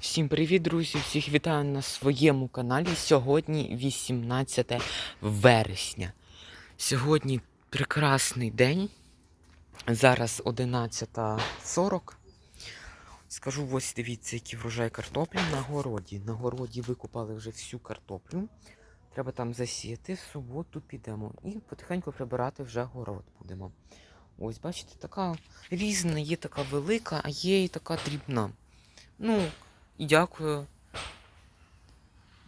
Всім привіт, друзі! Всіх вітаю на своєму каналі. Сьогодні 18 вересня. Сьогодні прекрасний день. Зараз 11.40. Скажу, ось дивіться, який врожай картоплі на городі. На городі викопали вже всю картоплю. Треба там засіяти, в суботу підемо. І потихеньку прибирати вже город будемо. Ось, бачите, така різна, є така велика, а є і така дрібна. Ну, і дякую.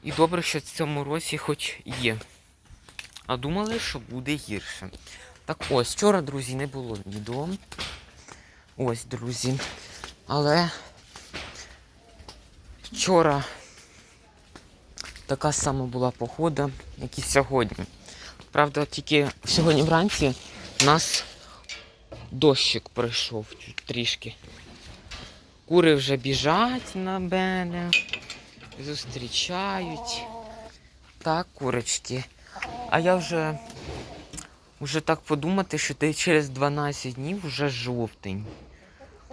І добре, що в цьому році хоч є. А думали, що буде гірше. Так ось, вчора, друзі, не було відео. Ось, друзі. Але вчора така сама була погода, як і сьогодні. Правда, тільки сьогодні вранці у нас дощик прийшов трішки. Кури вже біжать на мене, зустрічають. Так, курочки. А я вже вже так подумати, що ти через 12 днів вже жовтень.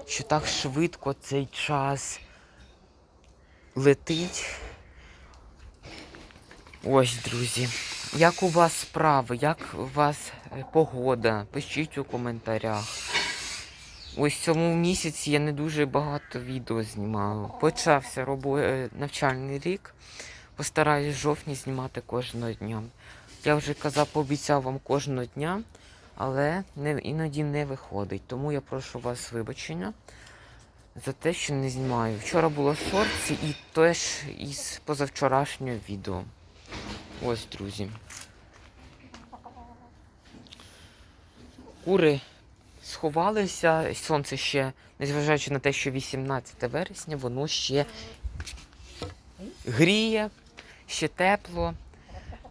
Що так швидко цей час летить. Ось, друзі. Як у вас справи? Як у вас е, погода? Пишіть у коментарях. Ось цьому місяці я не дуже багато відео знімав. Почався робо... е, навчальний рік. Постараюсь в жовтні знімати кожного дня. Я вже казав, пообіцяв вам кожного дня, але не, іноді не виходить. Тому я прошу вас вибачення за те, що не знімаю. Вчора було шорці і теж із позавчорашнього відео. Ось, друзі. Кури сховалися, сонце ще, незважаючи на те, що 18 вересня, воно ще гріє, ще тепло,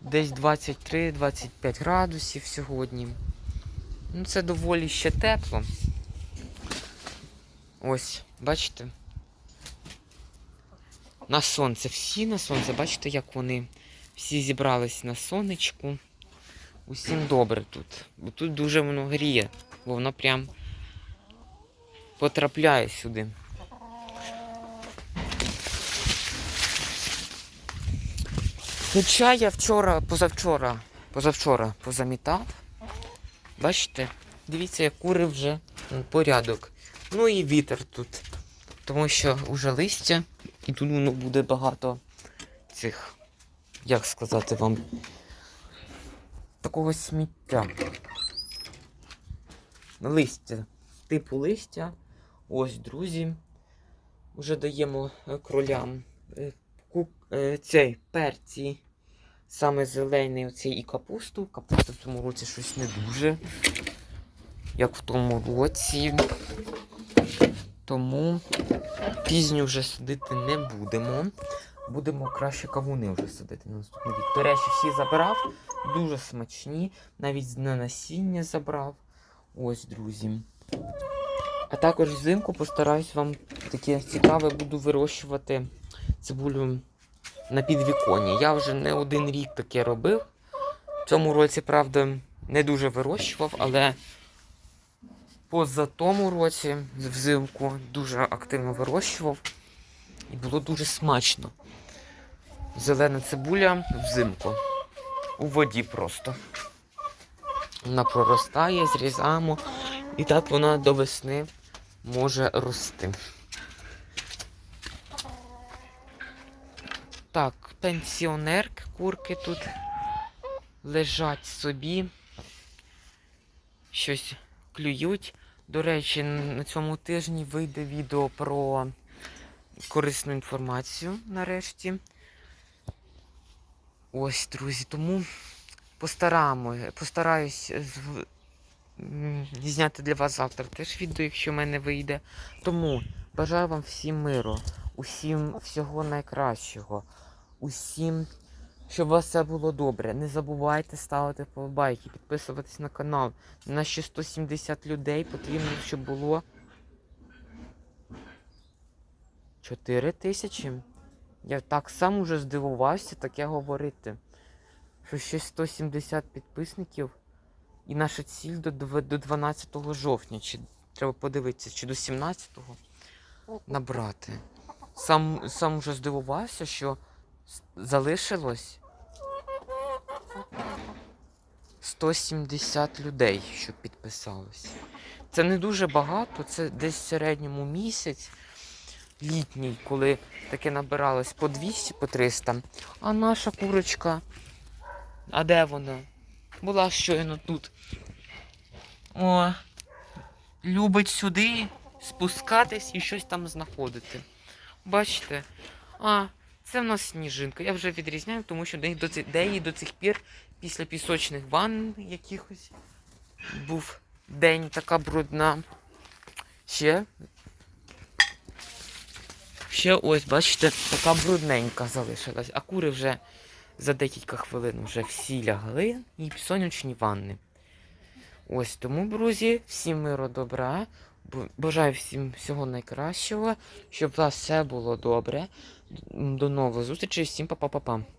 десь 23-25 градусів сьогодні. Ну, це доволі ще тепло. Ось, бачите? На сонце, всі на сонце, бачите, як вони всі зібрались на сонечку. Усім добре тут. Бо тут дуже воно гріє, бо воно прям потрапляє сюди. Хоча я вчора, позавчора, позавчора позамітав. Бачите, дивіться, як кури вже порядок. Ну і вітер тут. Тому що вже листя, і тут воно буде багато цих, як сказати вам, такого сміття. Листя. Типу листя. Ось, друзі. Уже даємо е, кролям е, е, цей перці. Саме зелений оцей і капусту. Капуста в цьому році щось не дуже. Як в тому році. Тому пізню вже садити не будемо. Будемо краще кавуни вже садити на наступний рік. До речі, всі забрав. Дуже смачні. Навіть на насіння забрав. Ось, друзі. А також взимку постараюсь вам таке цікаве буду вирощувати цибулю на підвіконні. Я вже не один рік таке робив. В цьому році, правда, не дуже вирощував, але поза тому році взимку дуже активно вирощував і було дуже смачно. Зелена цибуля взимку. У воді просто. Вона проростає, зрізаємо, і так вона до весни може рости. Так, пенсіонерки, курки тут лежать собі, щось клюють. До речі, на цьому тижні вийде відео про корисну інформацію нарешті. Ось, друзі, тому постараюсь з- зняти для вас завтра теж відео, якщо в мене вийде. Тому бажаю вам всім миру, усім всього найкращого, усім, щоб у вас все було добре. Не забувайте ставити вподобайки, підписуватись на канал. На ще 170 людей потрібно, щоб було 4 тисячі. Я так сам уже здивувався таке говорити. Що ще 170 підписників. І наша ціль до, 12 жовтня. Чи треба подивитися, чи до 17-го набрати. сам, сам вже здивувався, що залишилось 170 людей, що підписалось. Це не дуже багато, це десь в середньому місяць літній, коли таке набиралось по 200, по 300. А наша курочка, а де вона? Була щойно тут. О, любить сюди спускатись і щось там знаходити. Бачите? А, це в нас сніжинка. Я вже відрізняю, тому що де, до, де її до цих пір після пісочних ванн якихось був день така брудна. Ще. Ще ось, бачите, така брудненька залишилась. А кури вже за декілька хвилин вже всі лягли і сонячні ванни. Ось тому, друзі, всім миру добра. Бажаю всім всього найкращого, щоб у вас все було добре. До нових зустрічей, всім па-па-па-па.